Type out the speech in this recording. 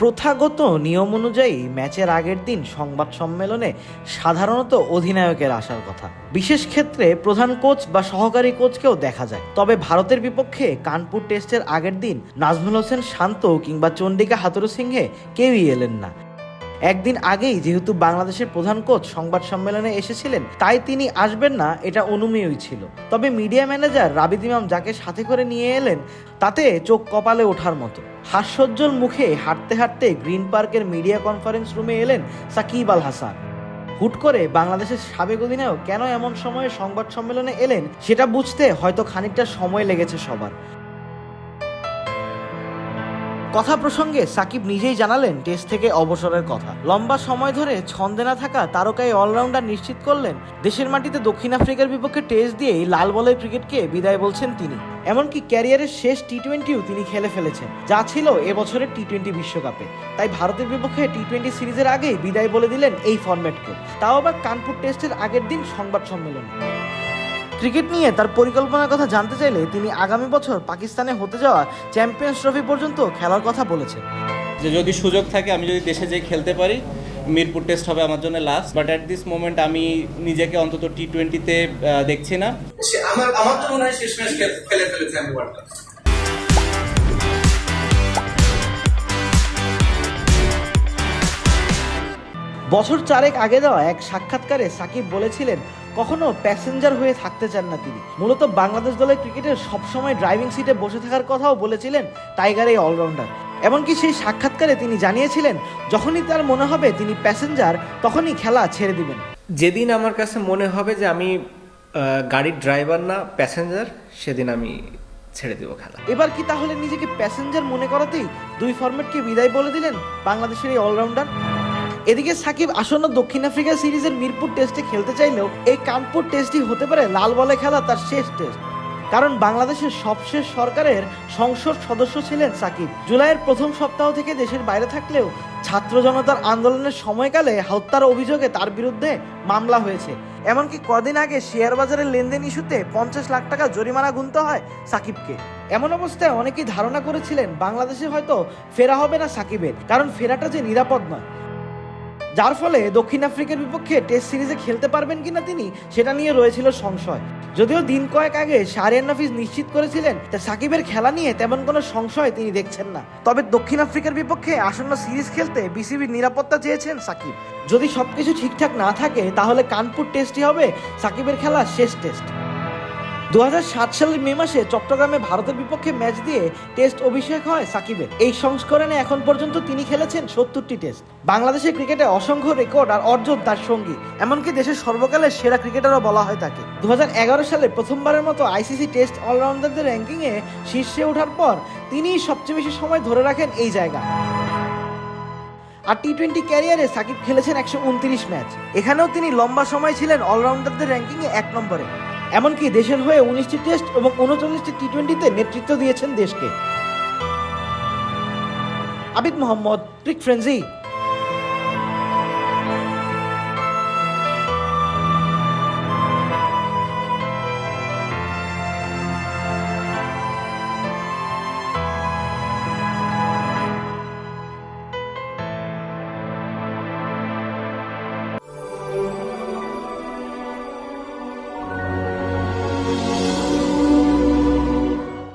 প্রথাগত নিয়ম অনুযায়ী ম্যাচের আগের দিন সংবাদ সম্মেলনে সাধারণত অধিনায়কের আসার কথা। বিশেষ ক্ষেত্রে প্রধান কোচ বা সহকারী কোচকেও দেখা যায়। তবে ভারতের বিপক্ষে কানপুর টেস্টের আগের দিন নাজমুল হোসেন শান্ত কিংবা চন্ডিকা হাতুরু সিংহে কেউই এলেন না। একদিন আগেই যেহেতু বাংলাদেশের প্রধান কোচ সংবাদ সম্মেলনে এসেছিলেন, তাই তিনি আসবেন না, এটা অনুমেয়ই ছিল। তবে মিডিয়া ম্যানেজার রাবিদ ইমাম যাকে সাথে করে নিয়ে এলেন, তাতে চোখ কপালে ওঠার মতো। হাস্যোজ্জ্বল মুখে হাঁটতে হাঁটতে গ্রিন পার্কের মিডিয়া কনফারেন্স রুমে এলেন সাকিব আল হাসান। হুট করে বাংলাদেশের সাবেক অধিনায়ক কেন এমন সময়ে সংবাদ সম্মেলনে এলেন, সেটা বুঝতে হয়তো খানিকটা সময় লেগেছে সবার। কথা প্রসঙ্গে সাকিব নিজেই জানালেন টেস্ট থেকে অবসরের কথা। লম্বা সময় ধরে ছন্দে না থাকা তারকাই অলরাউন্ডার নিশ্চিত করলেন, দেশের মাটিতে দক্ষিণ আফ্রিকার বিপক্ষে টেস্ট দিয়েই লাল বলের ক্রিকেটকে বিদায় বলছেন তিনি। এমনকি ক্যারিয়ারের শেষ টি টোয়েন্টিও তিনি খেলে ফেলেছেন। যা ছিল এবছরের টি টোয়েন্টি বিশ্বকাপে। তাই ভারতের বিপক্ষে টি টোয়েন্টি সিরিজের আগেই বিদায় বলে দিলেন এই ফরম্যাটকে তাও আবার কানপুর টেস্টের আগের দিন সংবাদ সম্মেলনে। ক্রিকেট নিয়ে তার পরিকল্পনার কথা জানতে চাইলে তিনি আগামী বছর পাকিস্তানে হতে যাওয়া চ্যাম্পিয়ন্স ট্রফি পর্যন্ত খেলার কথা বলেছেন। যে যদি সুযোগ থাকে আমি যদি দেশে যেয়ে খেলতে পারি মিরপুর টেস্ট হবে আমার জন্য last but at this moment আমি নিজেকে অন্তত টি টোয়েন্টিতে দেখছি না। আমার আমার তো মনে হয় শেষ ম্যাচ খেলে ফেলেছে আমি ওয়ার্ল্ড কাপ বছর চারেক আগে দেওয়া এক সাক্ষাৎকারে সাকিব বলেছিলেন কখনো প্যাসেঞ্জার হয়ে থাকতে চান না তিনি। মূলত বাংলাদেশ দলের ক্রিকেটের সবসময় ড্রাইভিং সিটে বসে থাকার কথাও বলেছিলেন টাইগার এই অলরাউন্ডার এমনকি সেই সাক্ষাৎকারে তিনি জানিয়েছিলেন যখনই তার মনে হবে তিনি প্যাসেঞ্জার তখনই খেলা ছেড়ে দিবেন। যেদিন আমার কাছে মনে হবে যে আমি গাড়ির ড্রাইভার না প্যাসেঞ্জার সেদিন আমি ছেড়ে দেবো খেলা। এবার কি তাহলে নিজেকে প্যাসেঞ্জার মনে করাতেই দুই ফরম্যাটকে বিদায় বলে দিলেন বাংলাদেশের এই অলরাউন্ডার এদিকে সাকিব আসন্ন দক্ষিণ আফ্রিকা সিরিজের মিরপুর টেস্টে খেলতে চাইলেও এই কানপুর টেস্টই হতে পারে লাল বলে খেলা তার শেষ টেস্ট। কারণ বাংলাদেশের সবশেষ সরকারের সংসদ সদস্য ছিলেন সাকিব। জুলাইয়ের প্রথম সপ্তাহ থেকে দেশের বাইরে থাকলেও ছাত্র জনতার আন্দোলনের সময়কালে হত্যার অভিযোগে তার বিরুদ্ধে মামলা হয়েছে। এমনকি কদিন আগে শেয়ার বাজারের লেনদেন ইস্যুতে পঞ্চাশ লাখ টাকা জরিমানা গুনতে হয় সাকিবকে। এমন অবস্থায় অনেকেই ধারণা করেছিলেন বাংলাদেশে হয়তো ফেরা হবে না সাকিবের, কারণ ফেরাটা যে নিরাপদ নয়। যার ফলে দক্ষিণ আফ্রিকার বিপক্ষে টেস্ট সিরিজে খেলতে পারবেন কিনা তিনি, সেটা নিয়ে রয়েছিল সংশয়। যদিও দিন কয়েক আগে শাহরিয়ার নাফিস নিশ্চিত করেছিলেন সাকিবের খেলা নিয়ে তেমন কোনো সংশয় তিনি দেখছেন না। তবে দক্ষিণ আফ্রিকার বিপক্ষে আসন্ন সিরিজ খেলতে বিসিবির নিরাপত্তা চেয়েছেন সাকিব। যদি সবকিছু ঠিকঠাক না থাকে, তাহলে কানপুর টেস্টই হবে সাকিবের খেলা শেষ টেস্ট। দু হাজার সাত সালের মে মাসে চট্টগ্রামে ভারতের বিপক্ষে ম্যাচ দিয়ে টেস্ট অভিষেক হয় সাকিবের। এই সংস্করণে এখন পর্যন্ত তিনি খেলেছেন সত্তরটি টেস্ট। বাংলাদেশের ক্রিকেটে অসংখ্য রেকর্ড আর অর্জন তার সঙ্গী। এমনকি দেশের সর্বকালের সেরা ক্রিকেটারও বলা হয় তাকে। দু হাজার এগারো সালে প্রথমবারের মতো আইসিসি টেস্ট অলরাউন্ডারদের র্যাঙ্কিংয়ে শীর্ষে ওঠার পর তিনিই সবচেয়ে বেশি সময় ধরে রাখেন এই জায়গা। আর টি টোয়েন্টি ক্যারিয়ারে সাকিব খেলেছেন একশো উনত্রিশ ম্যাচ। এখানেও তিনি লম্বা সময় ছিলেন অলরাউন্ডারদের র্যাঙ্কিংয়ে এক নম্বরে। এমনকি দেশের হয়ে উনিশটি টেস্ট এবং উনচল্লিশটি টি টোয়েন্টিতে নেতৃত্ব দিয়েছেন দেশকে। আবিদ মোহাম্মদ, ক্রিক ফ্রেন্সি।